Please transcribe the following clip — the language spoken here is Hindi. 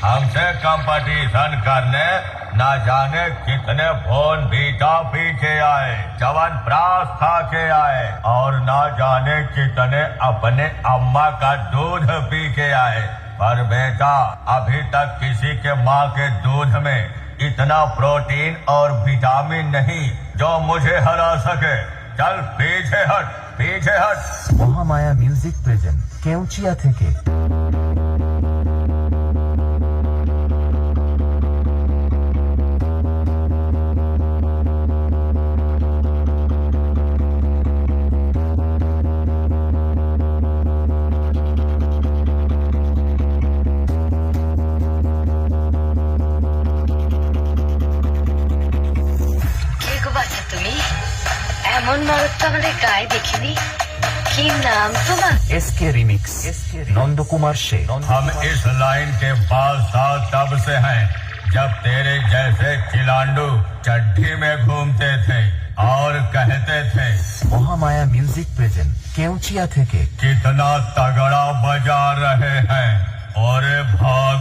हमसे कंपटीशन करने, न जाने कितने फ़ोन बीटा पी के आए चवन प्रास खा के आए, और न जाने कितने अपने अम्मा का दूध पी के आए। पर बेटा, अभी तक किसी के माँ के दूध में इतना प्रोटीन और विटामिन नहीं जो मुझे हरा सके। चल, पीछे हट पीछे हट। महामाया म्यूज़िक प्रेजेंट केउचिया थे के। এমন মরদ তো আমাদের গায়ে দেখিনি কি নাম তোমার এস কে রিমিক্স নন্দকুমার সে हम इस लाइन के पास साथ तब से हैं जब तेरे जैसे चिलांडू चड्ढी में घूमते थे और कहते थे মহামায়া মিউজিক প্রেজেন্ট কেউচিয়া থেকে कितना तगड़ा बजा रहे हैं और भागो रे भागो